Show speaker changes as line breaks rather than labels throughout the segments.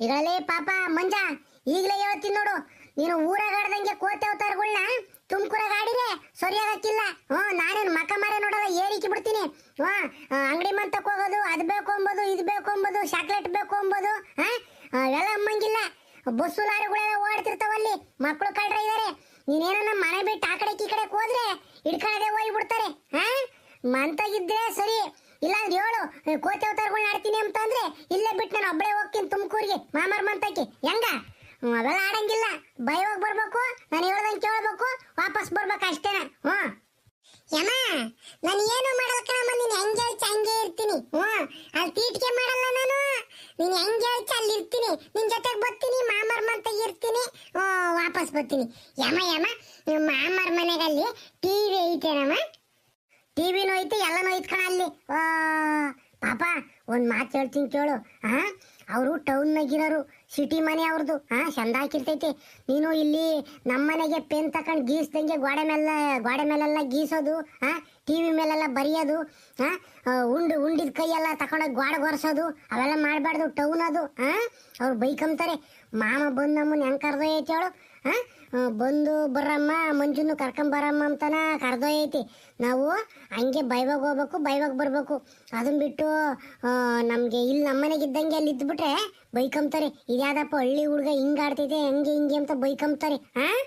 ಈಗಲೇ ಪಾಪ ಮಂಜ, ಈಗಲೇ ಹೇಳ್ತೀನಿ ನೋಡು. ನೀನು ಊರಾಗ ಆಡ್ದಂಗೆ ಕೋತೆ ಅವತಾರಗಳನ್ನ ತುಮಕೂರಾಗ ಆಡಿರೆ ಸರಿಯಾಗಕ್ಕಿಲ್ಲ. ಹ್ಞೂ, ನಾನೇನು ಮಕ ಮಾರೇ ನೋಡಲ್ಲ ಏರಿಕೆ ಬಿಡ್ತೀನಿ. ಹ್ಞೂ ಅಂಗಡಿ ಮಂತಕ್ಕೆ ಹೋಗೋದು, ಅದು ಬೇಕು ಅಂಬೋದು ಇದು ಬೇಕು ಅಂಬೋದು ಚಾಕ್ಲೇಟ್ ಬೇಕು ಅಂಬೋದು ಹಾಂ ಎಲ್ಲ ಅಮ್ಮಂಗಿಲ್ಲ ಬಸ್ಸು ಲಾರಿಗಳೆಲ್ಲ ಓಡ್ತಿರ್ತಾವಲ್ಲಿ ಮಕ್ಕಳು ಕಳ್ರ ಇದ್ದಾರೆ ನೀನೇನೋ ಮನೆ ಬಿಟ್ಟು ಆ ಕಡೆ ಈ ಕಡೆ ಹೋದ್ರೆ ಹಿಡ್ಕೊಳ್ಳದೆ ಹೋಗಿ ಬಿಡ್ತಾರೆ ಹಾಂ ಮಂತಾಗಿದ್ರೆ ಸರಿ. ಇಲ್ಲ ಅಂದ್ರೆ ಹೇಳು ಕೋತಿ ಅವತಾರಗಳನ್ನ ಆಡ್ತೀನಿ ಅಂತ ಅಂದ್ರೆ ಇಲ್ಲೇ ಬಿಟ್ಟು ನಾನು ಒಬ್ಬಳೇ ಹೋಗ್ತೀನಿ ತುಮಕೂರಿಗೆ, ಮಾಮರ್ ಮಂತಕ್ಕೆ ಹೆಂಗ? ಅವೆಲ್ಲ ಆಡಂಗಿಲ್ಲ. ಭಯವಾಗಿ ಬರ್ಬೇಕು, ನಾನು ಹೇಳ್ದಂಗೆ ಕೇಳ್ಬೇಕು, ವಾಪಸ್ ಬರ್ಬೇಕು ಅಷ್ಟೇನ. ಹ್ಞೂ ಯಮ್ಮ, ನಾನು ಏನು ಮಾಡಲ್ಲ ಕಣಮ್ಮ, ನೀನು ಹೆಂಗೆ ಹೇಳ್ತಿ, ಹಂಗೆ ಇರ್ತೀನಿ. ಹ್ಞೂ ಅಲ್ಲಿ ತೀಟಿಗೆ ಮಾಡಲ್ಲ ನಾನು. ನೀನು ಹೆಂಗೆ ಹೇಳ್ತಿ, ಅಲ್ಲಿ ಇರ್ತೀನಿ. ನಿನ್ ಜೊತೆಗೆ ಬರ್ತೀನಿ, ಮಾಮರ್ ಮಂತಾಗಿ ಇರ್ತೀನಿ. ವಾಪಸ್ ಬರ್ತೀನಿ. ಯಮ ಯಮ ನಿಮ್ಮ ಮಾಮರ್ ಮನೆಗಲ್ಲಿ ಟಿವಿ ಐತೇನಮ್ಮ? ಟಿವಿನೂ ಐತೆ ಎಲ್ಲನೂ ಐತ್ ಕಣ ಅಲ್ಲಿ. ಆ, ಪಾಪ ಒಂದ್ ಮಾತು ಹೇಳ್ತೀನಿ ಕೇಳು. ಹಾ ಅವರು ಟೌನ್ನಾಗಿರೋರು ಸಿಟಿ ಮನೆ ಅವ್ರದ್ದು ಹಾ ಚಂದ ಹಾಕಿರ್ತೈತಿ. ನೀನು ಇಲ್ಲಿ ನಮ್ಮ ಮನೆಗೆ ಪೆನ್ ತಕೊಂಡು ಗೀಸ್ದಂಗೆ ಗೋಡೆ ಮೇಲೆ ಗೋಡೆ ಮೇಲೆಲ್ಲ ಗೀಸೋದು ಹಾ ಟಿವಿ ಮೇಲೆಲ್ಲ ಬರೆಯೋದು ಹಾ ಉಂಡು ಉಂಡಿದ ಕೈಯೆಲ್ಲ ತಕೊಂಡೋಗಿ ಗೋಡೆ ಒರೆಸೋದು ಅವೆಲ್ಲ ಮಾಡಬಾರ್ದು ಟೌನ್ ಅದು. ಹಾ ಅವ್ರು ಬೈಕಂತಾರೆ. ಮಾಮ ಬಂದು ನಮ್ಮನ್ನ ಹೆಂಗ್ ಹೇಳು. ಬಂದು ಬರಮ್ಮ ಮಂಜುನು ಕರ್ಕೊಂಬರಮ್ಮ ಅಂತನ ಕರ್ದೊಯ್ಯೈತಿ ನಾವು ಹಂಗೆ ಬೈವಾಗ ಹೋಗ್ಬೇಕು, ಬೈವಾಗ ಬರ್ಬೇಕು. ಅದನ್ನ ಬಿಟ್ಟು ನಮಗೆ ಇಲ್ಲಿ ನಮ್ಮನೆಗೆ ಇದ್ದಂಗೆ ಅಲ್ಲಿ ಇದ್ಬಿಟ್ರೆ ಬೈಕಂತಾರೆ ಇದ್ಯಾವ್ದಪ್ಪ ಹಳ್ಳಿ ಹುಡುಗ ಹಿಂಗೆ ಆಡ್ತೈತೆ ಹೆಂಗೆ ಹಿಂಗೆ ಅಂತ ಬೈಕಂತಾರೆ ಹಾಂ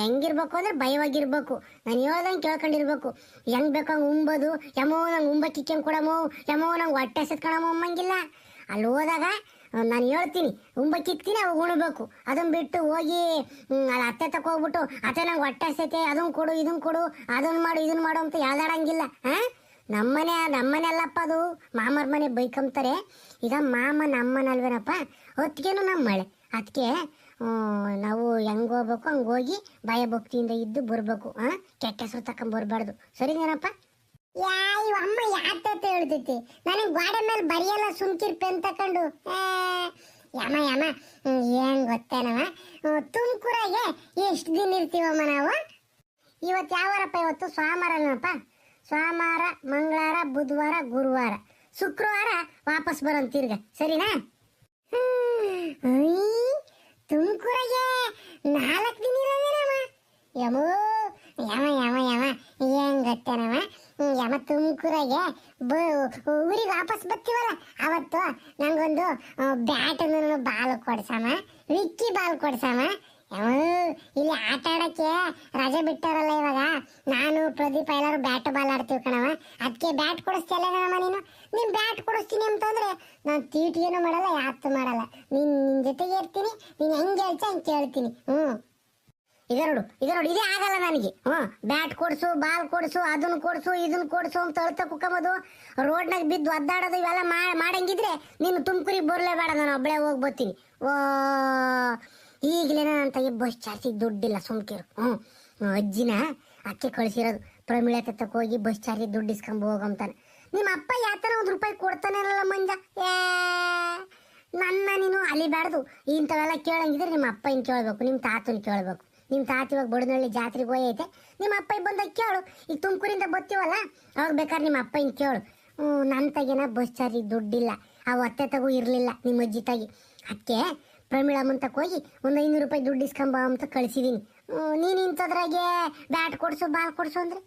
ಹೆಂಗಿರ್ಬೇಕು ಅಂದ್ರೆ ಭಯವಾಗಿರ್ಬೇಕು ನಾನು ಹೇಳ್ದಂಗೆ ಕೇಳ್ಕೊಂಡಿರ್ಬೇಕು. ಹೆಂಗ್ ಬೇಕು ಹಂಗೆ ಉಂಬೋದು. ಯಮೋ ನಂಗೆ ಉಂಬ ಕಿಕ್ಕಂಗೆ ಕೊಡಮೋ, ಯಮೋ ನಂಗೆ ಹೊಟ್ಟೆ ಸತ್ಕೊಳಮೋ ಅಮ್ಮಂಗಿಲ್ಲ ಅಲ್ಲಿ ಹೋದಾಗ ನಾನು ಹೇಳ್ತೀನಿ. ಉಂಬ ಕಿಕ್ತೀನಿ ಅವಾಗ ಉಣ್ಬೇಕು. ಅದನ್ನ ಬಿಟ್ಟು ಹೋಗಿ ಅತ್ತೆ ತಕೋಗ್ಬಿಟ್ಟು ಅತ್ತೆ ನಂಗೆ ಹೊಟ್ಟೆ ಸೈತೆ ಅದನ್ನ ಕೊಡು ಇದನ್ನ ಕೊಡು ಅದನ್ನ ಮಾಡು ಇದನ್ನ ಮಾಡು ಅಂತ ಯಾವ್ದಾಡಂಗಿಲ್ಲ. ಹಾ? ನಮ್ಮನೆ ನಮ್ಮನೆ ಅಲ್ಲಪ್ಪ ಅದು. ಮಾಮರ ಮನೆ ಬೈಕಂತಾರೆ. ಈಗ ಮಾಮ ನಮ್ಮನಲ್ವೇನಪ್ಪ? ಹೊತ್ತಿಗೆನು ನಮ್ಮ ಮಳೆ ಅದಕ್ಕೆ ನಾವು ಹೆಂಗೆ ಹೋಗ್ಬೇಕು, ಹಂಗೆ ಹೋಗಿ ಭಯ ಭಕ್ತಿಯಿಂದ ಇದ್ದು ಬರ್ಬೇಕು. ಹಾಂ? ಕೆಟ್ಟ ಹೆಸರು ತಕೊಂಡ್ ಬರ್ಬಾರ್ದು. ಸರಿನೇನಪ್ಪ? ಯಾ ಇವ ಅಮ್ಮ ಯಾತ ಹೇಳ್ತೈತಿ ನನಗೆ ಗ್ವಾಡೆ ಮೇಲೆ ಬರೆಯಲ್ಲ ಸುಮ್ಕಿರ್ ಪೆನ್ ತಕೊಂಡು ಯಮ ಯಮ ಏನ್ ಗೊತ್ತೇನವ? ತುಮಕೂರಾಗೆ ಎಷ್ಟು ದಿನ ಇರ್ತೀವಮ್ಮ ನಾವು? ಇವತ್ತು ಯಾವಾರಪ್ಪ ಇವತ್ತು? ಸೋಮವಾರನಪ್ಪ? ಸೋಮವಾರ, ಮಂಗಳವಾರ, ಬುಧವಾರ, ಗುರುವಾರ. ಶುಕ್ರವಾರ ವಾಪಸ್ ಬರೋನ್ ತಿರ್ಗ. ಸರಿನಾ? ತುಮಕೂರಾಗೆ ನಾಲ್ಕು ದಿನ ಇರೋದೇನಮ್ಮ ಯಮೋ ಯಮ ಯಮ ಯಮ ಏನ್ ಗೊತ್ತೇನವ ಯಮ ತುಮಕೂರಾಗೆ ಊರಿಗೆ ವಾಪಸ್ ಬರ್ತೀವಲ್ಲ? ಅವತ್ತು ನಂಗೊಂದು ಬ್ಯಾಟ್ ಬಾಲ್ ಕೊಡ್ಸಮ್ಮ ವಿಕ್ಕಿ ಬಾಲ್ ಕೊಡ್ಸಮ್ಮ ಯಮ್ಮ, ಇಲ್ಲಿ ಆಟ ಆಡಕ್ಕೆ ರಜೆ ಬಿಟ್ಟಾರಲ್ಲ ಇವಾಗ. ನಾನು ಪ್ರದೀಪ್ ಎಲ್ಲರೂ ಬ್ಯಾಟ್ ಬಾಲ್ ಆಡ್ತೀವಿ ಕಣವ. ಅದಕ್ಕೆ ಬ್ಯಾಟ್ ಕೊಡಿಸ್ತಿಯಲ್ಲ ನಮ್ಮ ನೀನು? ನೀನ್ ಬ್ಯಾಟ್ ಕೊಡಿಸ್ತೀನಿ ಅಂತಂದ್ರೆ ನಾನು ತೀಟಿಯೇನು ಮಾಡಲ್ಲ ಯಾತು ಮಾಡಲ್ಲ. ನಿನ್ ನಿನ್ ಜೊತೆಗೆ ಇರ್ತೀನಿ ನೀನ್ ಹೆಂಗ್ ಹೇಳ್ತಿ ಹಂಗೆ ಕೇಳ್ತೀನಿ. ಹ್ಮ್. ಈಗ ನೋಡು, ಇದೆ ಇದೇ ಆಗಲ್ಲ ನನಗೆ. ಹ್ಮ್ ಬ್ಯಾಟ್ ಕೊಡ್ಸು, ಬಾಲ್ ಕೊಡ್ಸು ಅದನ್ನ ಕೊಡ್ಸು ಇದನ್ನ ಕೊಡ್ಸು ಅಂತ ಅಳ್ತ ಕುಕ್ಕಂಬೋದು. ರೋಡ್ನಾಗ ಬಿದ್ದು ಒದ್ದಾಡೋದು ಇವೆಲ್ಲ ಮಾಡಂಗಿದ್ರೆ ನಿನ್ನ ತುಮಕೂರಿಗೆ ಬರಲೇಬೇಡ ನಾನು ಒಬ್ಬಳೇ ಹೋಗಿ ಬರ್ತೀನಿ. ಓ ಈಗಲೇನ ನನ್ನ ತಗೆ ಬಸ್ ಚಾರ್ಜಿಗೆ ದುಡ್ಡಿಲ್ಲ, ಸುಮ್ಕಿರು. ಹ್ಞೂ ಅಜ್ಜಿನ ಅಕ್ಕಿ ಕಳಿಸಿರೋದು, ಪ್ರಮಿಳ ತತ್ತಕ್ಕೆ ಹೋಗಿ ಬಸ್ ಚಾರ್ಜಿಗೆ ದುಡ್ಡು ಇಸ್ಕೊಂಬ ಹೋಗಂತಾನೆ ನಿಮ್ಮ ಅಪ್ಪ ಯಾತನ ಒಂದು ರೂಪಾಯಿ ಕೊಡ್ತಾನೆ ಅಲ್ಲ ಮಂಜ? ಏ, ನನ್ನ ನೀನು ಅಲಿಬಾರ್ದು. ಇಂಥವೆಲ್ಲ ಕೇಳಂಗಿದ್ರೆ ನಿಮ್ಮ ಅಪ್ಪ ಹಿಂಗೆ ಕೇಳಬೇಕು, ನಿಮ್ಮ ತಾತನ ಕೇಳಬೇಕು. ನಿಮ್ಮ ತಾತ ಇವಾಗ ಬಡನಹಳ್ಳಿ ಜಾತ್ರೆಗೆ ಹೋಯೈತೆ ನಿಮ್ಮ ಅಪ್ಪ ಬಂದಾಗ ಕೇಳು. ಈಗ ತುಮಕೂರಿಂದ ಬರ್ತೀವಲ್ಲ? ಅವಾಗ ಬೇಕಾದ್ರೆ ನಿಮ್ಮ ಅಪ್ಪ ಹಿಂಗೆ ಕೇಳು. ನನ್ನ ತಗೇನ ಬಸ್ ಚಾರ್ಜಿಗೆ ದುಡ್ಡಿಲ್ಲ. ಆ ಒತ್ತೆ ತಗು ಇರಲಿಲ್ಲ ನಿಮ್ಮ ಅಜ್ಜಿ ತಾಗಿ ಅದಕ್ಕೆ ಪ್ರಮೀಳಮ್ಮನ ಮುಂತಕ್ಕೆ ಹೋಗಿ ಒಂದು ಐನೂರು ರೂಪಾಯಿ ದುಡ್ಡು ಇಸ್ಕೊಂಬ ಅಂತ ಕಳ್ಸಿದೀನಿ. ನೀನು ಇಂಥದ್ರಾಗೆ ಬ್ಯಾಟ್ ಕೊಡಿಸು, ಬಾಲ್ ಕೊಡ್ಸು ಅಂದ್ರೆ?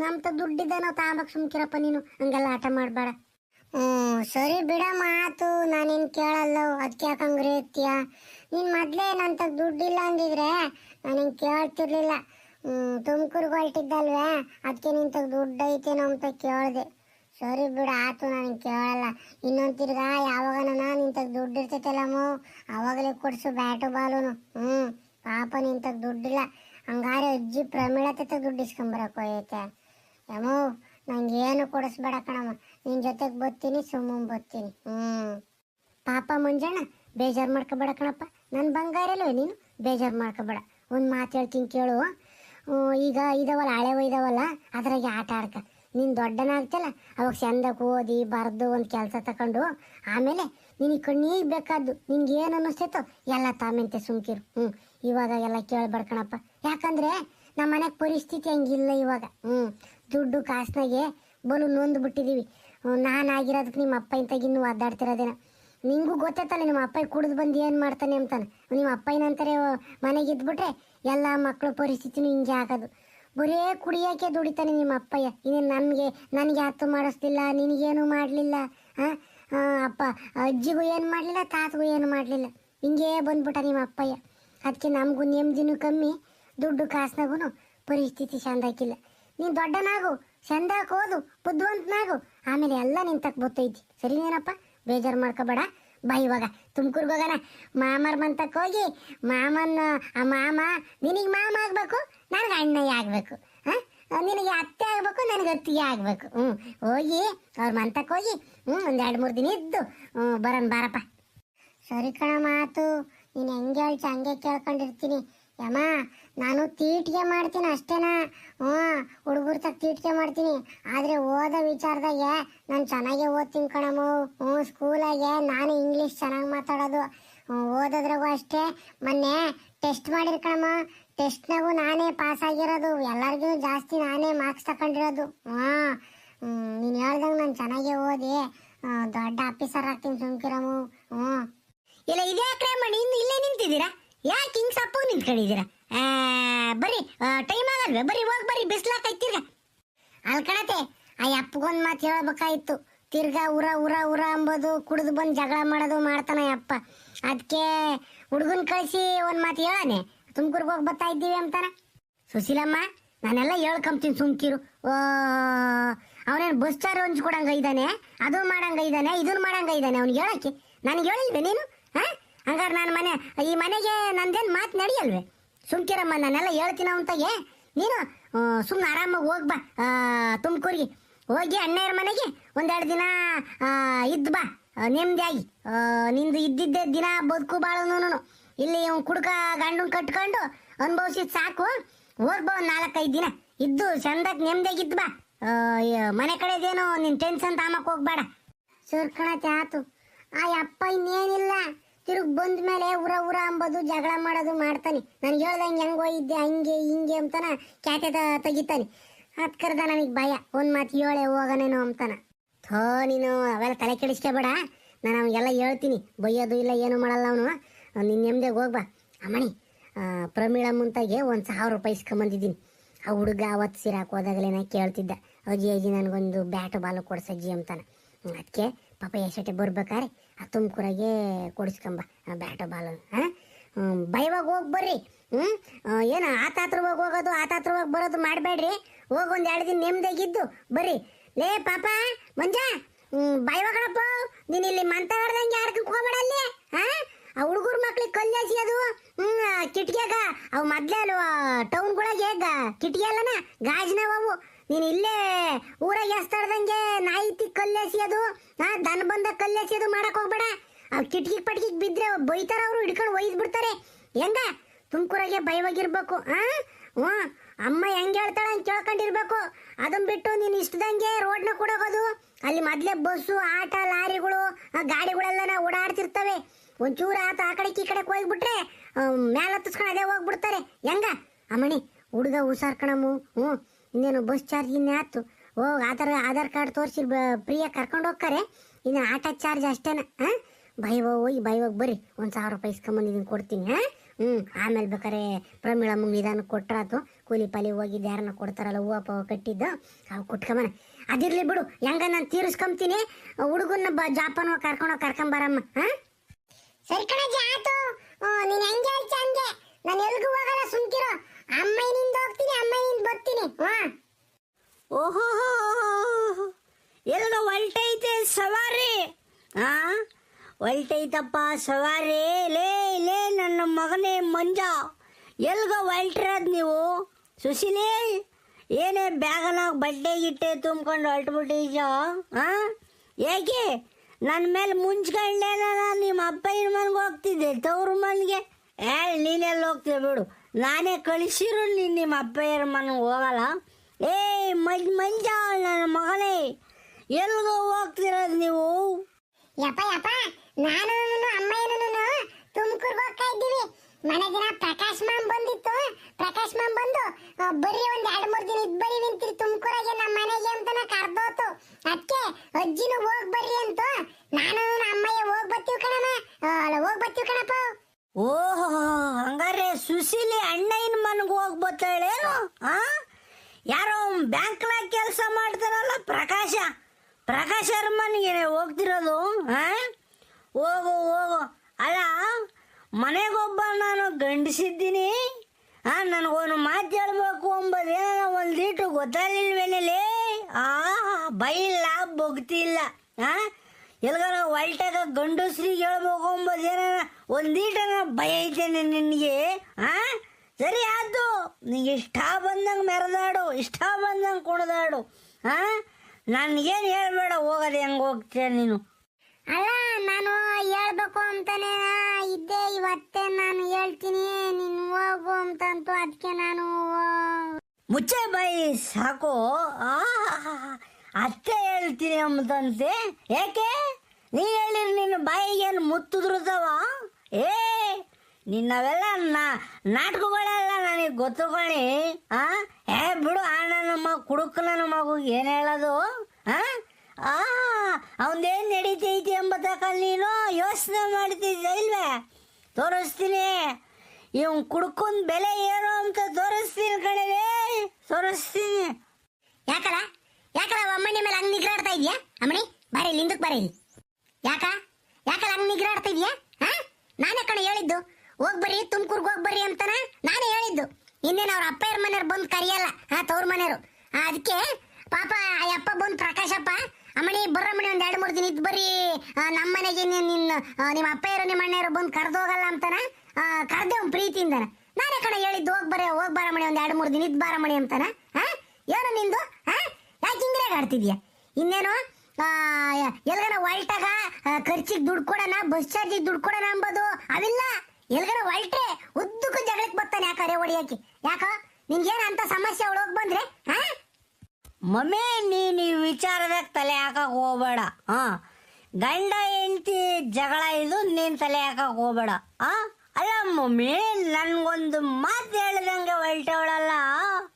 ನಮ್ಮ ತ ದುಡ್ಡಿದ್ದ ನಾವು ತಾಂಬಕ್ ಸುಮ್ಕಿರಪ್ಪ ನೀನು. ಹಂಗೆಲ್ಲ ಆಟ ಮಾಡಬೇಡ. ಹ್ಞೂ ಸರಿ ಬಿಡ ಮಾತು. ನಾನೇನು ಕೇಳಲ್ಲ. ಅದಕ್ಕೆ ಯಾಕಂಗ್ರೆ ಎತ್ತೀಯ ನೀನ್ ಮೊದ್ಲೇ ನನ್ ತಗ ದುಡ್ಡಿಲ್ಲ ಅಂದಿದ್ರೆ ನಾನೇನ್ ಕೇಳ್ತಿರ್ಲಿಲ್ಲ. ಹ್ಮ್ ತುಮಕೂರ್ ಹೊರಟಿದ್ದಲ್ವೇ? ಅದಕ್ಕೆ ನಿನ್ ತಗ ದುಡ್ಡು ಐತೇನೋ ಅಂತ ಕೇಳ್ದೆ. ಸರಿ ಬಿಡು, ಆತು ನಾನು ಕೇಳಲ್ಲ. ಇನ್ನೊಂದ್ ತಿರ್ಗಾ ಯಾವಾಗ ನಾನು ನಿಂತಾಗ ದುಡ್ಡು ಇರ್ತೈತಲ್ಲಮ್ಮ ಅವಾಗಲೇ ಕೊಡ್ಸು ಬ್ಯಾಟು ಬಾಲುನು. ಹ್ಞೂ ಪಾಪ ನಿನ್ ತಗ ದುಡ್ಡಿಲ್ಲ. ಹಂಗಾರೆ ಅಜ್ಜಿ ಪ್ರಮೀಳತೆ ದುಡ್ಡು ಇಸ್ಕೊಂಬರಕ್ ಹೋಯ್ತೆ ಯಮೋ, ನಂಗೆ ಏನು ಕೊಡಿಸ್ಬೇಡ ಕಣಮ್ಮ. ನಿನ್ ಜೊತೆಗೆ ಬರ್ತೀನಿ ಸುಮ್ಮನೆ ಬರ್ತೀನಿ ಹ್ಞೂ ಪಾಪ ಮುಂಜಾನೆ ಬೇಜಾರು ಮಾಡ್ಕೋಬೇಡ ಕಣಪ್ಪ. ನನ್ನ ಬಂಗಾರ ಅಲ್ವೇ ನೀನು? ಬೇಜಾರು ಮಾಡ್ಕೋಬೇಡ. ಒಂದು ಮಾತು ಹೇಳ್ತೀನಿ ಕೇಳು. ಈಗ ಇದಾವಲ್ಲ, ಹಳೆವ ಇದಾವಲ್ಲ, ಅದ್ರಾಗೆ ಆಟ ಆಡ್ಕ. ನೀನು ದೊಡ್ಡನಾಗ್ತಲ್ಲ ಅವಾಗ ಚಂದಕ್ಕೆ ಓದಿ, ಬರೆದು ಒಂದು ಕೆಲಸ ತಕೊಂಡು, ಆಮೇಲೆ ನಿನಗೆ ಕಣ್ಣಿಗೆ ಬೇಕಾದ್ದು, ನಿನ್ಗೆ ಏನು ಅನ್ನಿಸ್ತೈತೋ ಎಲ್ಲ ತಾಮೆಂತೆ ಸುಮ್ಕಿರು. ಹ್ಞೂ ಇವಾಗ ಎಲ್ಲ ಕೇಳ್ಬೇಡ ಕಣಪ್ಪ. ಯಾಕಂದ್ರೆ ನಮ್ಮ ಮನೆಗೆ ಪರಿಸ್ಥಿತಿ ಹಂಗಿಲ್ಲ ಇವಾಗ. ಹ್ಞೂ ದುಡ್ಡು ಕಾಸ್ನಾಗೆ ಬಲು ನೊಂದು ಬಿಟ್ಟಿದೀವಿ. ನಾನು ಆಗಿರೋದಕ್ಕೆ ನಿಮ್ಮ ಅಪ್ಪ ಇಂತಾಗಿನ್ನೂ ಒದ್ದಾಡ್ತಿರೋದೇನ. ನಿಂಗೂ ಗೊತ್ತೈತಲ್ಲ ನಿಮ್ಮ ಅಪ್ಪ ಕುಡಿದು ಬಂದು ಏನು ಮಾಡ್ತಾನೆ ಅಂತಾನೆ. ನಿಮ್ಮ ಅಪ್ಪಯ್ಯನಂತಾರೆ ಮನೆಗೆ ಇದ್ಬಿಟ್ರೆ ಎಲ್ಲ ಮಕ್ಕಳ ಪರಿಸ್ಥಿತಿನೂ ಹಿಂಗೆ ಆಗೋದು. ಬರೇ ಕುಡಿಯೋಕೆ ದುಡಿತಾನೆ ನಿಮ್ಮ ಅಪ್ಪಯ್ಯ. ಇನ್ನೇನು ನನಗೆ ನನಗೆ ಹತ್ತು ಮಾಡಿಸ್ತಿಲ್ಲ, ನಿನಗೇನು ಮಾಡಲಿಲ್ಲ ಹಾಂ ಅಪ್ಪ, ಅಜ್ಜಿಗೂ ಏನು ಮಾಡಲಿಲ್ಲ, ತಾತಗೂ ಏನು ಮಾಡಲಿಲ್ಲ. ಹಿಂಗೇ ಬಂದ್ಬಿಟ್ಟ ನಿಮ್ಮ ಅಪ್ಪಯ್ಯ. ಅದಕ್ಕೆ ನಮಗೂ ನೆಮ್ಮದಿನೂ ಕಮ್ಮಿ, ದುಡ್ಡು ಕಾಸ್ನಾಗೂ ಪರಿಸ್ಥಿತಿ ಚಂದಾಕಿಲ್ಲ ನೀನು ದೊಡ್ಡನಾಗು ಚಂದಾಕ್ ಓದು, ಬುದ್ಧಿವಂತನಾಗು. ಆಮೇಲೆ ಎಲ್ಲ ನಿಂತಕ್ಕೆ ಬರ್ತೈತಿ ಸರಿ ಸರಿನೇನಪ್ಪ? ಬೇಜಾರು ಮಾಡ್ಕೋಬೇಡ. ಬಾ ಇವಾಗ. ತುಮಕೂರ್ಗೆ ಹೋಗೋಣ. ಮಾಮರ ಮಂತಕ್ಕೆ ಹೋಗಿ ಮಾಮನ, ಆ ಮಾಮ, ನಿನಗೆ ಮಾಮ ಆಗಬೇಕು, ನನಗೆ ಅಣ್ಣಯ್ಯ ಆಗಬೇಕು. ಹಾಂ? ನಿನಗೆ ಅತ್ತೆ ಆಗಬೇಕು, ನನಗೆ ಅತ್ತಿಗೆ ಆಗಬೇಕು. ಹ್ಞೂ ಹೋಗಿ ಅವ್ರ ಮಂತಕ್ಕೆ ಹೋಗಿ ಹ್ಞೂ ಒಂದು ಎರಡು ಮೂರು ದಿನ ಇದ್ದು ಹ್ಞೂ ಬರೋಣ, ಬಾರಪ್ಪ. ಸರಿ ಕಣ ಮಾತು ನೀನು ಹೆಂಗೆ ಹೇಳ್ತಿ, ಹಂಗೆ ಕೇಳ್ಕೊಂಡಿರ್ತೀನಿ. ಯಮ್ಮ ನಾನು ತೀಟಿಗೆ ಮಾಡ್ತೀನಿ ಅಷ್ಟೇನಾ? ಹ್ಞೂ, ಹುಡುಗರ ತಕ್ಕ ತೀಟಿಗೆ ಮಾಡ್ತೀನಿ. ಆದರೆ ಓದೋ ವಿಚಾರದಾಗೆ ನಾನು ಚೆನ್ನಾಗೇ ಓದ್ತೀನಿ ಕಣಮ್ಮ. ಹ್ಞೂ, ಸ್ಕೂಲಾಗೆ ನಾನು ಇಂಗ್ಲೀಷ್ ಚೆನ್ನಾಗಿ ಮಾತಾಡೋದು. ಓದೋದ್ರಾಗೂ ಅಷ್ಟೇ. ಮೊನ್ನೆ ಟೆಸ್ಟ್ ಮಾಡಿರ್ ಕಣಮ್ಮ. ಟೆಸ್ಟ್ನಾಗೂ ನಾನೇ ಪಾಸ್ ಆಗಿರೋದು. ಎಲ್ಲರಿಗೂ ಜಾಸ್ತಿ ನಾನೇ ಮಾರ್ಕ್ಸ್ ತಗೊಂಡಿರೋದು ಹಾಂ ನೀನು ಹೇಳ್ದಂಗೆ ನಾನು ಚೆನ್ನಾಗೇ ಓದಿ. ದೊಡ್ಡ ಆಫೀಸರ್ ಆಗ್ತೀನಿ ಸುಮ್ಕಿರಮ್ಮು. ಹ್ಞೂ. ಇಲ್ಲ ಇದೇ ಕ್ರಮ ಇನ್ನು ಇಲ್ಲೇ ನಿಂತಿದ್ದೀರಾ? ಯಾಕೆ ಹಿಂಗೆ ಸಪ್ಪು ನಿಂತ್ಕೊಂಡಿದ್ದೀರಾ? ಬರ್ರಿ ಟೈಮ್ ಆಗಲ್ವೇ? ಬರ್ರಿ, ಹೋಗಿ ಬರ್ರಿ ಬಿಸ್ಲಾಕೈತಿರ್ಗ ಅಲ್ಲಿ ಕಣತೆ, ಆ ಅಪ್ಪಗೊಂದು ಮಾತು ಹೇಳ್ಬೇಕಾಯ್ತು. ತಿರ್ಗಾ ಉರ ಉರ ಉರ ಅಂಬೋದು, ಕುಡಿದು ಬಂದು ಜಗಳ ಮಾಡೋದು ಮಾಡ್ತಾನೆ ಅಪ್ಪ. ಅದಕ್ಕೆ ಹುಡುಗನ್ ಕಳಿಸಿ ಒಂದ್ ಮಾತು ಹೇಳಾನೆ. ತುಮಕೂರ್ಗೆ ಹೋಗಿ ಬರ್ತಾ ಇದ್ದೀವಿ ಅಂತಾನೆ. ಸುಶೀಲಮ್ಮ, ನಾನೆಲ್ಲ ಹೇಳ್ಕೊಂತೀನಿ ಸುಮ್ಕಿರು. ಅವನೇನು ಬಸ್ ಚಾರ್ ಹೊಂಚ್ಕೊಡಂಗ ಇದ್ದಾನೆ ಅದು ಮಾಡಂಗ ಇದ್ದಾನೆ ಇದನ್ ಮಾಡಂಗ ಇದ್ದಾನೆ ಅವ್ನಿಗೆ ಹೇಳಕ್ಕೆ? ನನಗೆ ಹೇಳಿಲ್ವೇ ನೀನು? ಹಾ? ಹಂಗಾರೆ ನಾನು ಮನೆ, ಈ ಮನೆಗೆ ನಂದೇನು ಮಾತು ನಡೆಯಲ್ವೇ? ಸುಮ್ಕಿರಮ್ಮ ನಾನೆಲ್ಲ ಹೇಳ್ತೀನ ಅಂತಾಗೆ ನೀನು ಸುಮ್ಮನೆ ಆರಾಮಾಗಿ ಹೋಗ್ಬಾ ತುಮಕೂರಿಗೆ. ಹೋಗಿ ಅಣ್ಣಯ್ಯರ ಮನೆಗೆ ಒಂದೆರಡು ದಿನ ಇದ್ದು ಬಾ ನೆಮ್ಮದಿಯಾಗಿ ನಿಂದು ಇದ್ದಿದ್ದೆ ದಿನ ಬದುಕು ಬಾಳನು ಇಲ್ಲಿ ಕುಡ್ಕ ಗಂಡು ಕಟ್ಕೊಂಡು ಅನುಭವಿಸಿದ್ ಸಾಕು. ಹೋಗ್ಬಾ ಒಂದು ನಾಲ್ಕೈದು ದಿನ. ಇದ್ದು ಚಂದಕ್ಕೆ ನೆಮ್ಮದಿಯಾಗಿದ್ದು ಬಾ. ಆ, ಯ- ಮನೆ ಕಡೆದೇನು ನಿನ್ನ ಟೆನ್ಷನ್ ತಾಮಕ್ಕೆ ಹೋಗ್ಬೇಡ. ಸುರ್ಕಣತೆ ಆತು. ಆ ಅಪ್ಪ ಇನ್ನೇನಿಲ್ಲ. ತಿರುಗ್ ಬಂದ ಮೇಲೆ ಉರ ಉರ ಅಂಬೋದು ಜಗಳ ಮಾಡೋದು ಮಾಡ್ತಾನೆ. ನಾನು ಹೇಳ್ದಂಗೆ ಹೆಂಗ್ ಹೋಗಿದ್ದೆ ಹಂಗೆ, ಹಿಂಗೆ ಅಂತಾನ ಕ್ಯಾತೆ ತೆಗಿತಾನೆ. ಅದ್ ಕರ್ದ ನನಗೆ ಭಯ. ಒಂದ್ ಮಾತು ಹೇಳೆ ಹೋಗನೇನೋ ಅಂತಾನ. ಥೋ ನೀನು ಅವೆಲ್ಲ ತಲೆ ಕೆಡಿಸ್ಕೋಬೇಡ. ನಾನು ಅವನಿಗೆಲ್ಲ ಹೇಳ್ತೀನಿ. ಬೈಯೋದು ಇಲ್ಲ, ಏನು ಮಾಡಲ್ಲ ಅವನು. ನಿನ್ನ ನೆಮ್ಮದಿಗೆ ಹೋಗ್ಬಾ ಅಮ್ಮಣಿ ಪ್ರಮೀಳ ಮುಂತಾಗೆ ಒಂದು ಸಾವಿರ ರೂಪಾಯಿ ಇಸ್ಕೊಂಬಂದಿದ್ದೀನಿ. ಆ ಹುಡುಗ ಅವತ್ತು ಸಿರಾಕ್ ಹೋದಾಗಲೇ ನಾ ಕೇಳ್ತಿದ್ದ. ಅಜ್ಜಿ ಅಜ್ಜಿ, ನನಗೊಂದು ಬ್ಯಾಟ್ ಬಾಲು ಕೊಡ್ಸಜ್ಜಿ ಅಂತಾನೆ. ಅದಕ್ಕೆ ಪಾಪ ಎಷ್ಟೇ ಬರ್ಬೇಕಾರೆ? ತುಮಕೂರಾಗೆ ಕೊಡಿಸ್ಕೊಂಬ. ಆ ಬಾಲ್. ಹಾಂ ಬೈವಾಗ ಹೋಗಿ ಬರ್ರಿ. ಹ್ಞೂ ಏನು ಆತಾತ್ರವಾಗಿ ಹೋಗೋದು ಆತಾತ್ರವಾಗಿ ಬರೋದು ಮಾಡಬೇಡ್ರಿ. ಹೋಗಿ ಒಂದು ಎರಡು ದಿನ ನೆಮ್ಮದಿಯಾಗಿದ್ದು ಬರ್ರಿ. ಲೇ, ಪಾಪ, ಮಂಜ ಬೈವಾಗಳಪ್ಪ ನೀನು ಇಲ್ಲಿ ಮಂತಾಡ್ದಂಗೆ ಯಾರು ಹೋಗ್ಬೇಡ ಅಲ್ಲಿ? ಹಾಂ ಆ ಹುಡುಗರ ಮಕ್ಳಿಗೆ ಕಲ್ಯಾಸಿ ಅದು. ಹ್ಞೂ ಕಿಟ್ಕಿಯಾಗ. ಅವು ಮೊದ್ಲೇ ಟೌನ್ಗೊಳಗೆ ಕಿಟಕಿ ಅಲ್ಲನ ಗಾಜಿನವು ನೀನು ಇಲ್ಲೇ ಊರಾಗ ಎಸ್ತಾಡ್ದಂಗೆ ಕಲ್ಲೆಸಿಯೋದು ಅದು? ಹಾ ದನ ಬಂದ ಕಲ್ಲೆಸಿಯೋದು ಮಾಡಕ್ ಹೋಗ್ಬೇಡ. ಕಿಟಕಿ ಪಟ್ಕಿಗೆ ಬಿದ್ರೆ ಬೈತಾರ ಅವರು, ಹಿಡ್ಕೊಂಡು ಒಯ್ದು ಬಿಡ್ತಾರೆ. ಹೆಂಗ? ತುಮಕೂರಾಗೆ ಭಯವಾಗಿರ್ಬೇಕು ಆ? ಹ್ಞೂ. ಅಮ್ಮ ಹೆಂಗೆ ಹೇಳ್ತಾಳೆ ಅಂತ ಕೇಳ್ಕೊಂಡಿರ್ಬೇಕು. ಅದನ್ನ ಬಿಟ್ಟು ನೀನು ಇಷ್ಟದಂಗೆ ರೋಡ್ನ ಕೂಡೋಗೋದು. ಅಲ್ಲಿ ಮೊದಲೇ ಬಸ್ಸು, ಆಟ, ಲಾರಿಗಳು ಗಾಡಿಗಳೆಲ್ಲ ಓಡಾಡ್ತಿರ್ತವೆ. ಒಂಚೂರು ಆತ ಆ ಕಡೆ ಈ ಕಡೆ ಹೋಗ್ಬಿಟ್ರೆ ಮ್ಯಾಲ ಹತ್ತಿಸ್ಕೊಂಡು ಅದೇ ಹೋಗ್ಬಿಡ್ತಾರೆ. ಹೆಂಗ? ಅಮ್ಮಣಿ, ಹುಡುಗ ಹುಷಾರ್ ಕಣಮು ಹ್ಞೂ. ಇನ್ನೇನು ಬಸ್ ಚಾರ್ಜ್ ಇನ್ನೇ ಆಯ್ತು. ಹೋಗಿ ಆಧಾರ್ ಆಧಾರ್ ಕಾರ್ಡ್ ತೋರಿಸಿ ಫ್ರೀಯಾಗಿ ಕರ್ಕೊಂಡು ಹೋಗ್ತಾರೆ. ಇನ್ನು ಆಟೋ ಚಾರ್ಜ್ ಅಷ್ಟೇನ, ಹಾಂ? ಬೈವ ಹೋಗಿ ಬೈವಾಗ ಬರ್ರಿ. ಒಂದು ಸಾವಿರ ರೂಪಾಯಿ ಇಸ್ಕೊಂಬಂದಿದ್ದೀನಿ ಕೊಡ್ತೀನಿ, ಹಾಂ? ಹ್ಞೂ ಆಮೇಲೆ ಬೇಕಾರೆ ಪ್ರಮೀಳಮ್ಮ ನಿಧಾನಕ್ಕೆ ಕೊಟ್ರಾತು ಕೂಲಿ ಪಾಲಿ ಹೋಗಿ ಯಾರನ್ನ ಕೊಡ್ತಾರಲ್ಲ, ಹೂವು ಪಾವ ಕಟ್ಟಿದ್ದು, ಅವು ಕೊಟ್ಕೊಂಬನ. ಅದಿರಲಿ ಬಿಡು, ಹೆಂಗ ನಾನು ತೀರಿಸ್ಕೊಂತೀನಿ ಹುಡುಗನ ಬ ಜಾಪನ ಕರ್ಕೊಂಡು ಕರ್ಕೊಂಬರಮ್ಮ, ಹಾಂ? ಸರಿ ಕಣಜ್ಜಿ ಆತು ನೀನು ಹಂಗೆ ನಾನು ಎಲ್ಗೂ ಹೋಗಲ್ಲ ಸುಮ್ಕಿರೋ ಅಮ್ಮನಿಂದ ಹೋಗ್ತೀನಿ ಅಮ್ಮನಿಂದ ಬರ್ತೀನಿ ಹಾ
ಓಹೋ ಎಲ್ಲ ಹೊಲ್ಟೈತೆ ಸವಾರಿ ಆ? ಹೊಲ್ಟೈತಪ್ಪ ಸವಾರಿ. ಲೇ ಲೇ, ನನ್ನ ಮಗನೇ ಮಂಜ. ಎಲ್ಗ ಹೊಲ್ಟಿರೋದು ನೀವು? ಸುಶೀಲೇ, ಏನೇ ಬ್ಯಾಗನಾಗ ಬಟ್ಟೆ ಗಿಟ್ಟೆ ತುಂಬ್ಕೊಂಡು ಹೊಲ್ಟ್ಬಿಟ್ಟಿದ್ಯ ಆ? ಏಕೆ? ನನ್ನ ಮೇಲೆ ಮುಂಚ್ಕೊಂಡೇನ ನಿಮ್ಮ ಅಪ್ಪಯ್ಯನ ಮನೆಗೆ ಹೋಗ್ತಿದ್ದೆ, ತವ್ರ ಮನೆಗೆ ಏ ನೀನೆಲ್ಲ ಹೋಗ್ತೀಯ ಬಿಡು. ನಾನೇ ಕಳಿಸಿರು ನೀನು ನಿಮ್ಮ ಅಪ್ಪಯ್ಯರ ಮನೆಗೆ ಹೋಗಲ್ಲ. ಏಯ್, ಮಜ್ ಮಂಜ ನನ್ನ ಮಗನೇ. ಎಲ್ಗೋ ಹೋಗ್ತಿರೋದು ನೀವು?
ಯಪ್ಪ ಯಪ್ಪ ನಾನು ಅಮ್ಮಯ್ಯನೂ ತುಮಕೂರ್ಗೆ ಹೋಗ್ತಾ ಇದ್ದೀವಿ. ಮನೆ ದಿನ ಪ್ರಕಾಶ್ ಮಾಮ್ ಬಂದಿತ್ತು. ಪ್ರಕಾಶ್ ಮಾಮ್ ಬಂದು ಬರೀ ಒಂದ್ ಎರಡ್ ಮೂರ್ ದಿನ ಇದ್ ಬರ್ರಿ ನಿಂತಿರಿ ತುಮಕೂರಾಗೆ ನಮ್ಮ ಮನೆಗೆ ಅಂತನ ಕರ್ದೋತು. ಅದಕ್ಕೆ ಅಜ್ಜಿನೂ ಹೋಗ್ ಬರ್ರಿ ಅಂತ. ನಾನು ಅಮ್ಮಯ್ಯ ಹೋಗ್ ಬರ್ತೀವಿ ಕಣಮ್ಮ. ಹೋಗ್ ಬರ್ತೀವಿ ಕಣಪ್ಪ.
ಓಹೋ, ಹಂಗಾರೆ ಸುಶೀಲಿ ಅಣ್ಣಯ್ಯನ ಮನೆಗೆ ಹೋಗಿ ಬರ್ತಾಳೇನು, ಆ? ಯಾರೋ ಬ್ಯಾಂಕ್ನಾಗ ಕೆಲಸ ಮಾಡ್ತಾರಲ್ಲ ಪ್ರಕಾಶ. ಅವ್ರ ಹೋಗ್ತಿರೋದು ಹೋಗು ಹೋಗು. ಅಲ್ಲ, ಮನೆಗೊಬ್ಬ ನಾನು ಗಂಡಿಸಿದ್ದೀನಿ. ಆ, ನನಗೊಂದು ಮಾತು ಹೇಳ್ಬೇಕು ಅಂಬದೇನೋ ಒಂದು ಲೀಟ್ರ್ ಗೊತ್ತಾಗಲಿಲ್ವೇನಲೇ ಆ ಬೈಲ್ಲ ಬೊಗ್ತಿಲ್ಲ. ಆ, ಎಲ್ಗಾರ ಒಲ್ಟಾಗ ಗಂಡಸ್ರಿಗೆ ಹೇಳ್ಬೇಕು ಅಂಬೋದೇನ ಒಂದು ಲೀಟ್ರ ಭಯ ಐತೇನೆ ನಿನಗೆ, ಆ? ಸರಿ, ಆಯ್ತು. ನಿಂಗೆ ಇಷ್ಟ ಬಂದಂಗೆ ಮೆರೆದಾಡು, ಇಷ್ಟ ಬಂದಂಗೆ ಕುಣಿದಾಡು, ಆ? ನನಗೇನು ಹೇಳ್ಬೇಡ ಹೋಗೋದು ಹೆಂಗ್ ಹೋಗ್ತೀಯ ನೀನು?
ಅಲ್ಲ ನಾನು ಹೇಳ್ಬೇಕು ಅಂತಾನೆ ಇದ್ದೆ ಇವತ್ತೇ ನಾನು ಹೇಳ್ತೀನಿ ನೀನು ಹೋಗು ಅಂತಂತು ಅದಕ್ಕೆ ನಾನು
ಮುಚ್ಚೆ ಬಾಯಿ ಸಾಕು. ಆ ಅತ್ತೆ ಹೇಳ್ತೀನಿ ಅಂತಂತೆ ಏಕೆ? ನೀ ಹೇಳಿ ನಿನ್ನ ಏನು ಮುತ್ತುದ್ರದವ? ಏ ನಿನ್ನವೆಲ್ಲ ನಾಟಕಗಳೆಲ್ಲ ನನಗೆ ಗೊತ್ತುಕೊಳ್ಳಿ ಆ? ಏ, ಬಿಡು, ಆ ನಮ್ಮ ಮಗ ಕುಡುಕ ನನ್ನ ಮಗು ಏನು ಹೇಳೋದು, ಆ? ಅವನದೇನು ನಡೀತೈತಿ ಎಂಬತಕ್ಕ ನೀನು? ಯೋಚನೆ ಮಾಡ್ತಿದ್ದೆ ಇಲ್ವೇ? ತೋರಿಸ್ತೀನಿ. ಇವ್ ಕುಡ್ಕೊಂಡ್ ಬೆಲೆ ಏನು ಅಂತ ತೋರಿಸ್ತೀನಿ ಕಣವೇ ತೋರಿಸ್ತೀನಿ.
ಯಾಕಲ? ಯಾಕಲ ಅಮ್ಮಣ್ಣಿ ಮೇಲೆ ಹಂಗ್ ನಿಗ್ರಾಡ್ತಾ ಇದೀಯಾ? ಅಮ್ಮಣಿ, ಬರೀ ಇಲ್ಲಿ ಹಿಂದಕ್ಕೆ ಯಾಕ? ಯಾಕಲ್ಲ ಹಂಗ್ ನಿಗ್ರಾಡ್ತಾ ಇದೀಯಾ? ಹಾ ನಾನೇ ಕಣ ಹೇಳಿದ್ದು. ಹೋಗ್ ಬರ್ರಿ ತುಮಕೂರ್ಗೆ ಹೋಗ್ ಬರ್ರಿ ಅಂತಾನ ನಾನೇ ಹೇಳಿದ್ದು. ಇನ್ನೇನ್ ಅವ್ರ ಅಪ್ಪಯ್ಯರ ಮನೆಯವ್ರು ಬಂದು ಕರಿಯಲ್ಲ ಹಾ ತವ್ರ ಮನೆಯವರು. ಅದಕ್ಕೆ ಪಾಪ ಆ ಅಪ್ಪ ಬಂದು ಪ್ರಕಾಶಪ್ಪ ಅಮ್ಮಣಿ ಬರ್ರಮ್ಮಣಿ ಒಂದ್ ಎರಡು ಮೂರು ದಿನ ಇದ್ ಬರ್ರಿ. ಆ, ನಮ್ಮ ಮನೆಗೆ ನೀನ್- ನಿನ್ನ ಆ, ನಿಮ್ಮ ಅಪ್ಪಯ್ಯರು ನಿಮ್ಮ ಬಂದ್ ಬಂದು ಕರ್ದೋಗಲ್ಲ ಅಂತಾನ ಕರ್ದೆ ಅವ್ನ್ ಪ್ರೀತಿಯಿಂದ ನಾನೇ ಕಣ ಹೇಳಿದ್ದು ಹೋಗ್ ಬರ ಹೋಗ್ ಬಾರಮಣಿ ಒಂದ್ ಎರಡು ಮೂರು ದಿನ ಇದ್ದು ಬಾರಮಣಿ ಅಂತಾನ ಹಾ ಏನು ನಿಂದು ಹಾ ಯಾಕೆ ಹಿಂಗ್ರೆ ಆಡ್ತಿದ್ಯಾ? ಇನ್ನೇನು ಆ, ಎಲ್ಗನ ಹೊಲ್ಟಾಗ ಖರ್ಚಿಗೆ ದುಡ್ಡು ಕೊಡೋಣ ಬಸ್ ಚಾರ್ಜಿಗೆ ದುಡ್ಡು ಕೊಡೋಣ ಅಂಬೋದು ಅವಿಲ್ಲ. ಎಲ್ಗನ ಹೊಲ್ಟ್ರೆ ಉದ್ದಕ್ಕೂ ಜಗಳಕ್ಕೆ ಬರ್ತಾನೆ ಯಾಕ ಅರೆ ಹೊಡಿಯಕ್ಕೆ ಯಾಕ? ನಿಂಗೇನ ಅಂತ ಸಮಸ್ಯೆ ಒಳಗ್ ಬಂದ್ರೆ? ಹಾ?
ಮಮ್ಮಿ, ನೀನ್ ಈ ವಿಚಾರದಾಗ ತಲೆ ಹಾಕಕ್ ಹೋಗ್ಬೇಡ. ಹಾ? ಗಂಡ, ಹೆಂಡತಿ ಜಗಳ ಇದು ನೀನ್ ತಲೆ ಹಾಕಕ್ ಹೋಗ್ಬೇಡ. ಆ ಅಲ್ಲ ಮಮ್ಮಿ, ನನ್ಗೊಂದು ಮಾತು ಹೇಳ್ದಂಗೆ ಹೊಲ್ಟವಳಲ್ಲ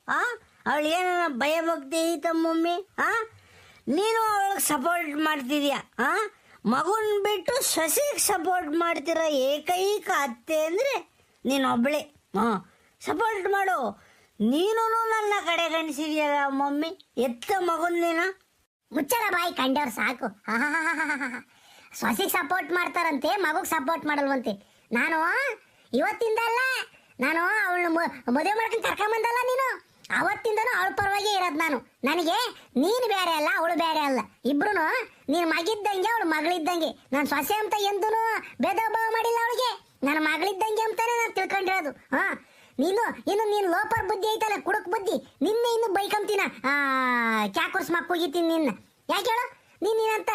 ಆ ಅವಳು ಏನ ಭಯ ಭಕ್ತಿ ಐತ ಮಮ್ಮಿ? ಆ ನೀನು ಅವಳಿಗೆ ಸಪೋರ್ಟ್ ಮಾಡ್ತಿದ್ಯಾ? ಆ ಮಗುನ್ ಬಿಟ್ಟು ಸೊಸೆಗೆ ಸಪೋರ್ಟ್ ಮಾಡ್ತಿರೋ ಏಕೈಕ ಅತ್ತೆ ಅಂದ್ರೆ ನೀನು ಒಬ್ಳೆ ಹಾ ಸಪೋರ್ಟ್ ಮಾಡು. ನೀನು ನನ್ನ ಕಡೆ ಗಣಿಸಿದ್ಯಲ್ಲ ಮಮ್ಮಿ. ಎತ್ತ ಮಗುನ್ ನೀನ?
ಮುಚ್ಚರ ಬಾಯಿ ಕಂಡವ್ರು ಸಾಕು. ಸೊಸಿಗೆ ಸಪೋರ್ಟ್ ಮಾಡ್ತಾರಂತೆ, ಮಗುಗೆ ಸಪೋರ್ಟ್ ಮಾಡಲ್ವಂತೆ. ನಾನು, ಇವತ್ತಿಂದಲ್ಲ, ನಾನು ಅವಳು ಮದುವೆ ಮಾಡ್ಕೊಂಡು ಕರ್ಕೊಂಬಂದಲ್ಲ ನೀನು? ಅವತ್ತಿಂದನೂ ಅವಳ ಪರವಾಗಿ ಇರೋದು ನಾನು. ನನಗೆ ನೀನು ಬೇರೆ ಅಲ್ಲ, ಅವಳು ಬೇರೆ ಅಲ್ಲ. ಇಬ್ರು ನೀನು ಮಗಿದ್ದಂಗೆ, ಅವಳು ಮಗಳಿದ್ದಂಗೆ. ನಾನು ಸೊಸೆ ಅಂತ ಎಂದೂ ಭೇದ ಭಾವ ಮಾಡಿಲ್ಲ ಅವಳಿಗೆ. ನನ್ನ ಮಗಳಿದ್ದಂಗೆ ಅಂತಾನೆ ನಾನು ತಿಳ್ಕೊಂಡಿರೋದು. ಹಾ? ನೀನು, ಇನ್ನು ನೀನು ಲೋಪರ್ ಬುದ್ಧಿ ಐತಲ್ಲ, ಕುಡುಕ್ ಬುದ್ಧಿ? ನಿನ್ನೆ ಇನ್ನು ಬೈಕಂತೀನ? ಚಾಕುರ್ಸ್ ಮಕ್ಕೋಗಿತ್ತೀನಿ ನಿನ್ನ. ಯಾಕೆ ಹೇಳು? ನೀನ್ ನೀನಂತ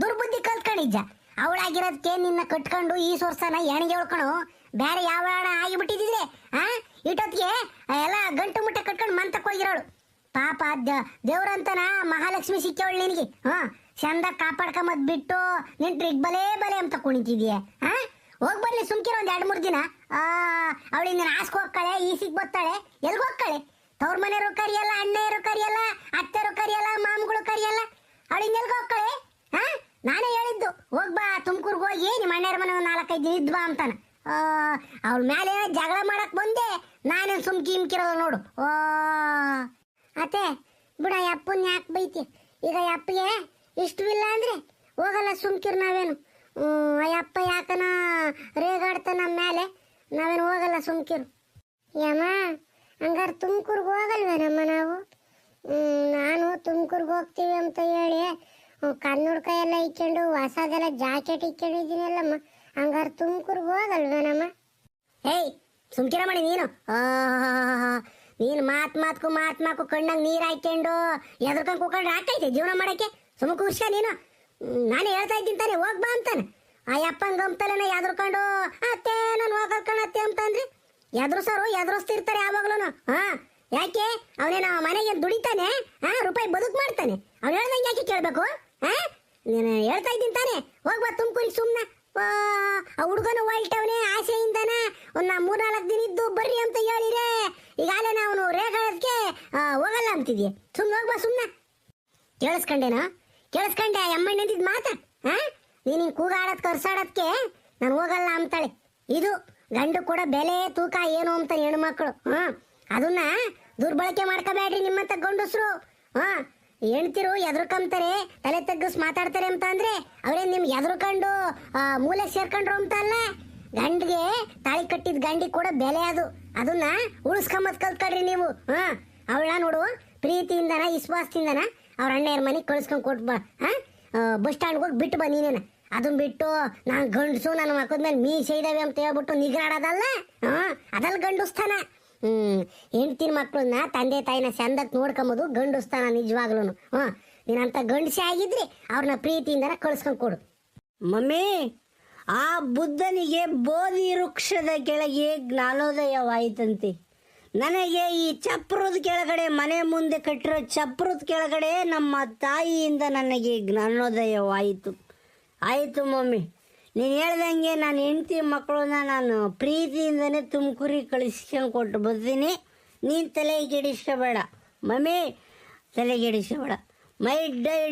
ದುರ್ಬುದ್ಧಿ ಕಲ್ತ್ಕೊಂಡಿದ್ದ. ಅವಳಾಗಿರೋದಕ್ಕೆ ನಿನ್ನ ಕಟ್ಕೊಂಡು ಈ ಸೊರ್ಸನ ಎಣಿಗೆ ಹೇಳ್ಕೊಳು ಬೇರೆ ಯಾವ ಹಣ ಆಗಿಬಿಟ್ಟಿದ್ರೆ ಆ? ಇಟ್ಟೊತ್ತಿಗೆ ಎಲ್ಲ ಗಂಟು ಮುಟ್ಟೆ ಕಟ್ಕೊಂಡು ಮಂತಕ್ಕೆ ಹೋಗಿರೋಳು. ಪಾಪ ದೇವ್ರಂತನ ಮಹಾಲಕ್ಷ್ಮಿ ಸಿಕ್ಕವಳು ನಿನಗೆ. ಹಾ, ಚಂದ ಕಾಪಾಡ್ಕೊಂಬದ್ ಬಿಟ್ಟು ನಿನ್ ಟ್ರಿಗ್ ಬಲೇ ಬಲೆ ಅಂತ ಕುಣಿತಿದೀಯ. ಹಾ ಹೋಗ್ ಬರ್ಲಿ ಸುಮ್ಕಿರೋ ಒಂದ್ ಎರಡ್ ಮೂರ್ ದಿನ. ಆ ಅವಳಿಂದ ಆಸ್ಕ್ ಹೋಗ್ತಾಳೆ, ಈಸಿಗ್ ಬರ್ತಾಳೆ ಎಲ್ಗ್ ಹೋಗ್ತಾಳೆ? ತವ್ರ ಮನೆಯವರು ಕರಿಯಲ್ಲ ಅಣ್ಣೆಯರು ಕರಿಯಲ್ಲ, ಅತ್ತೆಯರು ಕರಿಯಲ್ಲ, ಮಾಮಗಳು ಕರಿಯಲ್ಲ. ಅವಳಿಂದ ಎಲ್ಗ್ ಹೋಗ್ತಾಳೆ? ಹಾ ನಾನೇ ಹೇಳಿದ್ದು. ಹೋಗ್ಬಾ ತುಮಕೂರ್ಗೆ ಹೋಗಿ, ನಿಮ್ಮ ಅಣ್ಣಯ್ಯರ ಮನೆ ಒಂದ್ ನಾಲ್ಕೈದು ಇದ್ಬಾ ಅಂತಾನ. ಅವಳ ಮೇಲೆ ಜಗಳ ಮಾಡಕ್ ಬಂದೆ. ನಾನು ಸುಮ್ಕಿ ಇಮ್ಕಿರಲ್ಲ ನೋಡು. ಓ, ಅತ್ತೆ, ಬಿಡ ಯಪ್ಪನ್ ಯಾಕೆ ಬೈತಿ? ಈಗ ಯಪ್ಪಗೆ ಇಷ್ಟವಿಲ್ಲ ಅಂದ್ರೆ ಹೋಗಲ್ಲ ಸುಮ್ಕಿರ್ ನಾವೇನು. ಅಯ್ಯಪ್ಪ ಯಾಕನ ರೇಗಾಡ್ತ ನಮ್ಮ ಮೇಲೆ ನಾವೇನು ಹೋಗಲ್ಲ ಸುಮ್ಕಿರು. ಯಮ್ಮ, ಹಂಗಾರೆ ತುಮಕೂರ್ಗೆ ಹೋಗಲ್ವೇನಮ್ಮ ನಾವು? ನಾನು ತುಮಕೂರ್ಗೆ ಹೋಗ್ತೀವಿ ಅಂತ ಹೇಳಿ ಕಣ್ಣುಡ್ಕ ಎಲ್ಲ ಇಕ್ಕೊಂಡು ಹೊಸದೆಲ್ಲ ಜಾಕೆಟ್ ಇಕ್ಕೊಂಡಿದ್ದೀನಲ್ಲಮ್ಮ ಹಂಗಾರೆ ತುಮಕೂರ್ಗೆ ಹೋಗಲ್ವೇನಮ್ಮ? ಏಯ್, ಸುಮ್ಕಿರ ಮಾಡಿ ನೀನು. ನೀನು ಮಾತ್ ಮಾತ್ಕು ಮಾತ್ ಮಾಕು ಕಣ್ಣಾಗ ನೀರ್ ಹಾಕೊಂಡು ಎದ್ರಕೊಂಡ್ ಕುಕೊಂಡ್ರೆ ಹಾಕೈತೆ ಜೀವನ ಮಾಡಕ್ಕೆ? ಸುಮ್ಮ ಕೂರ್ಸ್ಕ ನೀನು. ನಾನು ಹೇಳ್ತಾ ಇದ್ದೀನಿ ತಾನೆ, ಹೋಗ್ ಬಾ ಅಂತಾನೆ. ಆ ಯಪ್ಪನ್ ಗಮ್ತಲೇನ ಎದ್ರಕೊಂಡು, ಅತ್ತೆ, ನಾನು ಹೋಗಲ್ಕಣ ಅತ್ತೆ ಅಂತಂದ್ರಿ ಎದುರ್ಸೋರು ಎದುರಿಸ್ತಿರ್ತಾರೆ ಯಾವಾಗ್ಲೂ ಹಾ ಯಾಕೆ? ಅವನೇನ ಮನೆಗೆ ದುಡಿತಾನೆ ಹಾ ರೂಪಾಯಿ ಬದುಕು ಮಾಡ್ತಾನೆ. ಅವ್ನು ಹೇಳ್ದಂಗೆ ಯಾಕೆ ಕೇಳ್ಬೇಕು ಹಾ ನೀನು ಹೇಳ್ತಾ ಇದ್ದೀನಿ ತಾನೆ ಹೋಗ್ಬಾ ತುಮಕೂರಿಗೆ ಸುಮ್ಮನೆ ಹುಡುಗನು ಹೊಲ್ಟವನೇ ಆಸೆಯಿಂದನ ಒಂದು ಮೂರ್ನಾಲ್ಕು ದಿನ ಇದ್ದು ಬರ್ರಿ ಅಂತ ಹೇಳಿರೆ. ಈಗಾಗಲೇ ನಾವು ರೇಖಾಡೋದಕ್ಕೆ ಹೋಗಲ್ಲ ಅಂತಿದ್ಯೆ ಸುಮ್ಮನೆ ಹೋಗ್ಬಾ ಸುಮ್ಮನೆ ಕೇಳಿಸ್ಕೊಂಡೇನೋ? ಕೇಳಿಸ್ಕೊಂಡೆ ಅಮ್ಮಣ್ಣ ಅಂದಿದ್ ಮಾತ? ಹಾ ನೀನು ಕೂಗಾಡೋದ್ ಕೂಗಾಡದ್ ಕರ್ಸಾಡದ್ಕೆ ನಾನು ಹೋಗಲ್ಲ ಅಂತಾಳೆ. ಇದು ಗಂಡು ಕೂಡ ಬೆಲೆ, ತೂಕ ಏನು ಅಂತ ಹೆಣ್ಮಕ್ಳು ಹಾ ಅದನ್ನ ದುರ್ಬಳಕೆ ಮಾಡ್ಕೋಬೇಡ್ರಿ ನಿಮ್ಮಂತ ಗಂಡಸ್ರು ಹಾ ಹೆಣ್ತಿರು ಎದ್ರುಕಂಬ್ತಾರೆ ತಲೆ ತಗ್ಗಿಸ್ ಮಾತಾಡ್ತಾರೆ ಅಂತ ಅಂದ್ರೆ ಅವ್ರೇನ್ ನಿಮ್ಗೆ ಎದ್ರಕಂಡು ಮೂಲೆ ಸೇರ್ಕೊಂಡ್ರು ಅಂತ ಅಲ್ಲ? ಗಂಡಿಗೆ ತಾಳಿ ಕಟ್ಟಿದ ಗಂಡಿ ಕೂಡ ಬೆಲೆ ಅದು. ಅದನ್ನ ಉಳಿಸ್ಕೊಂಬತ್ ಕಲ್ತ್ಕೊಡ್ರಿ ನೀವು. ಹಾ? ಅವಳ ನೋಡು, ಪ್ರೀತಿಯಿಂದನ, ವಿಶ್ವಾಸದಿಂದನ ಅವ್ರ ಅಣ್ಣಯ್ಯರ ಮನೆಗೆ ಕಳ್ಸ್ಕೊಂಡ್ ಕೊಟ್ ಬಾ. ಹಾ? ಬಸ್ ಸ್ಟ್ಯಾಂಡ್ಗೆ ಹೋಗಿ ಬಿಟ್ಟು ಬಾ ನೀನೇನ. ಅದನ್ನ ಬಿಟ್ಟು ನಾನು ಗಂಡಸು ನನ್ನ ಮಕ್ಕದ್ಮೇಲೆ ಮೀಸೆ ಇದಾವೆ ಅಂತ ಹೇಳ್ಬಿಟ್ಟು ನಿಗ್ರಾಡೋದಲ್ಲ? ಹಾ? ಅದಲ್ಲ ಗಂಡುಸ್ತಾನ. ಹ್ಮ್. ಹೆಂಡ್ತಿನ ಮಕ್ಕಳನ್ನ ತಂದೆ ತಾಯಿನ ಚಂದಕ್ಕೆ ನೋಡ್ಕೊಂಬೋದು, ಗಂಡುಸ್ತಾನ ನಿಜವಾಗ್ಲೂ ಹಾ, ನೀನಂತ ಗಂಡಸೆ ಆಗಿದ್ರಿ ಅವ್ರನ್ನ ಪ್ರೀತಿಯಿಂದ ಕಳ್ಸ್ಕೊಂಡು ಕೊಡು.
ಮಮ್ಮಿ, ಆ ಬುದ್ಧನಿಗೆ ಬೋಧಿ ವೃಕ್ಷದ ಕೆಳಗೆ ಜ್ಞಾನೋದಯವಾಯಿತಂತೆ. ನನಗೆ ಈ ಚಪ್ರದ ಕೆಳಗಡೆ ಮನೆ ಮುಂದೆ ಕಟ್ಟಿರೋ ಚಪ್ರದ ಕೆಳಗಡೆ ನಮ್ಮ ತಾಯಿಯಿಂದ ನನಗೆ ಜ್ಞಾನೋದಯವಾಯಿತು. ಆಯಿತು ಮಮ್ಮಿ. ನೀನು ಹೇಳ್ದಂಗೆ ನಾನು ಹೆಂಡತಿ ಮಕ್ಕಳನ್ನ ನಾನು ಪ್ರೀತಿಯಿಂದನೇ ತುಮಕೂರಿಗೆ ಕಳಿಸ್ಕೊಂಡು ಕೊಟ್ಟು ಬರ್ತೀನಿ ನೀನು ತಲೆ ಕೆಡಿಸ್ಕೋಬೇಡ ಮಮ್ಮಿ ತಲೆ ಕೆಡಿಸ್ಕೋಬೇಡ my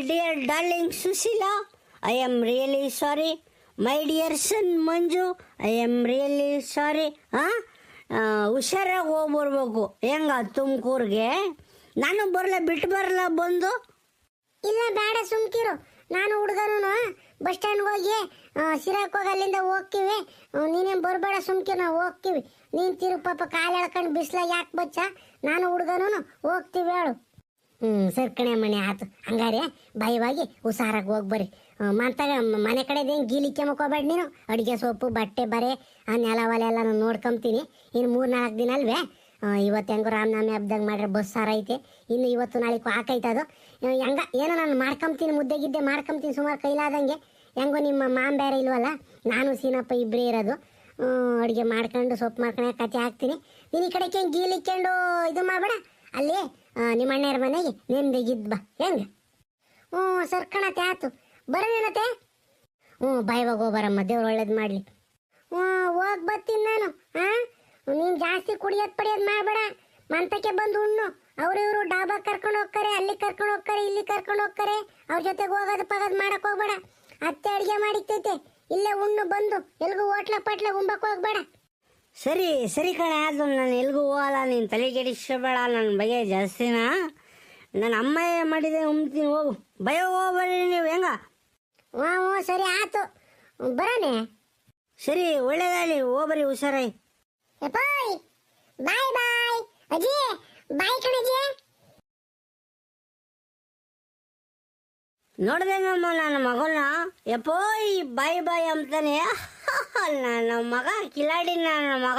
dear darling Sushila, I am really sorry. My dear son Manju, I am really sorry. ಹಾಂ ಹುಷಾರಾಗಿ ಹೋಗ್ಬರ್ಬೇಕು. ಹೆಂಗ ತುಮಕೂರಿಗೆ? ನಾನು ಬರಲ್ಲ ಬಿಟ್ಟು ಬರಲ್ಲ ಬಂದು?
ಇಲ್ಲ, ಬೇಡ ಸುಮ್ಕಿರು. ನಾನು ಹುಡುಗನು ಬಸ್ ಸ್ಟ್ಯಾಂಡ್ ಹೋಗಿ ಸಿರಾಕ್ ಅಲ್ಲಿಂದ ಹೋಗ್ತೀವಿ. ನೀನೇನು ಬರಬೇಡ ಸುಮ್ಕೆ, ನಾವು ಹೋಗ್ತೀವಿ. ನೀನು ತಿರು ಪಾಪ ಕಾಲು ಎಳ್ಕೊಂಡು ಬಿಸ್ಲಾಗ ಯಾಕೆ ಬಚ್ಚ? ನಾನು ಹುಡುಗನು ಹೋಗ್ತೀವಿ ಹೇಳು. ಹ್ಮ್, ಸರಿ ಕಣೆ ಮನೆ, ಆತು. ಹಂಗಾರೆ ಭಯವಾಗಿ ಹುಷಾರಾಗಿ ಹೋಗಿ ಬರ್ರಿ. ಮಂತಾಗ ಮನೆ ಕಡೆದೇನು ಗೀಲಿಕ್ಕೆ ಮಕ್ಕೋಬೇಡ ನೀನು? ಅಡುಗೆ ಸೊಪ್ಪು, ಬಟ್ಟೆ, ಬರೆ, ಆ, ನೆಲ ಒಲೆ ಎಲ್ಲ ನಾನು ನೋಡ್ಕೊಂತೀನಿ ಇನ್ನು ಮೂರು ನಾಲ್ಕು ದಿನ ಅಲ್ವೇ? ಇವತ್ತು ಹೆಂಗೋ ರಾಮನಾಮಿ ಹಬ್ಬದಾಗ ಮಾಡ್ರೆ ಬಸ್ ಸಾರ ಐತೆ ಇನ್ನು ಇವತ್ತು ನಾಳೆ ಹಾಕೈತೆ ಅದು. ಹೆಂಗ? ಏನೋ ನಾನು ಮಾಡ್ಕೊಂತೀನಿ ಮುದ್ದೆ ಗಿದ್ದೆ ಮಾಡ್ಕೊಂತೀನಿ ಸುಮಾರು ಕೈಲಾದಂಗೆ. ಹೆಂಗೋ ನಿಮ್ಮ ಮಾಮ್ ಬೇರೆ ಇಲ್ವಲ್ಲ? ನಾನು, ಸೀನಪ್ಪ ಇಬ್ಬರೇ ಇರೋದು. ಅಡುಗೆ ಮಾಡ್ಕೊಂಡು ಸೊಪ್ಪು ಮಾಡ್ಕೊಂಡು ಕತೆ ಹಾಕ್ತೀನಿ. ನೀನು ಈ ಕಡೆಗೆ ಗೀಲಿಕ್ಕೊಂಡು ಇದು ಮಾಡಬೇಡ. ಅಲ್ಲಿ ನಿಮ್ಮ ಅಣ್ಣರ ಮನೆಗೆ ನೆಮ್ಮದಿಗಿದ್ದು ಬಾ. ಹೆಂಗೆ? ಹ್ಞೂ ಸರ್ಕಣತೆ ಆಯ್ತು ಬರೋಣತೆ ಹ್ಞೂ, ಬಾಯ್ವಾಗ ಹೋಗ್ಬರಮ್ಮ ದೇವ್ರು ಒಳ್ಳೇದು ಮಾಡಲಿ. ಹ್ಞೂ, ಹೋಗಿ ಬರ್ತೀನಿ ನಾನು ಹಾಂ ನೀನು ಜಾಸ್ತಿ ಕುಡಿಯೋದು ಪಡಿಯೋದು ಮಾಡಬೇಡ. ಮಂತಕ್ಕೆ ಬಂದು ಉಣ್ಣು. ಅವ್ರು ಇವರು ಡಾಬಾ ಕರ್ಕೊಂಡು ಹೋಗ್ತಾರೆ ಅಲ್ಲಿ ಕರ್ಕೊಂಡು ಹೋಗ್ತಾರೆ ಇಲ್ಲಿ ಕರ್ಕೊಂಡು ಹೋಗ್ತಾರೆ. ಅವ್ರ ಜೊತೆಗೆ ಹೋಗೋದು ಪಗೋದು ಮಾಡಕ್ ಹೋಗ್ಬೇಡ. ಅತ್ತೆ ಅಡುಗೆ ಮಾಡಿಕ್ತೈತೆ. ಇಲ್ಲೇ ಉಣ್ಣು ಬಂದು ಎಲ್ಗೂ ಹೋಟ್ಲ ಪಟ್ಲ ಉಂಬಕ್ ಹೋಗ್ಬೇಡ.
ಸರಿ ಸರಿ ಕಣೆ ಅದು ನಾನು ಎಲ್ಗೂ ಹೋಗಲ್ಲ ನೀನು ತಲೆ ಕೆಡಿಸಬೇಡ ನನ್ನ ಬಗ್ಗೆ ಜಾಸ್ತಿನಾ? ನನ್ನ ಅಮ್ಮ ಮಾಡಿದೆ ಉಮ್ತೀನಿ ಹೋಗು. ಭಯ ಹೋಗ್ಬೇಡಿ ನೀವು ಹೆಂಗ?
ಹ್ಞೂ ಹ್ಞೂ ಸರಿ ಆತು. ಬರೋಣೆ?
ಸರಿ ಒಳ್ಳೇದಾಗಲಿ ಹೋಗ್ಬರಿ
ಹುಷಾರಾಯ್ ಬಾಯ್ ಬಾಯ್. ಅಜ್ಜಿ ಬಾಯ್ ಕಣಜ್ಜಿ
ನೋಡಿದೆ ನಮ್ಮ ನನ್ನ ಮಗನ ಎಪ್ಪೋಯ್, ಬಾಯ್ ಬಾಯ್ ಅಂತಾನೆ. ನನ್ನ ಮಗ ಕಿಲಾಡಿ ನನ್ನ ಮಗ.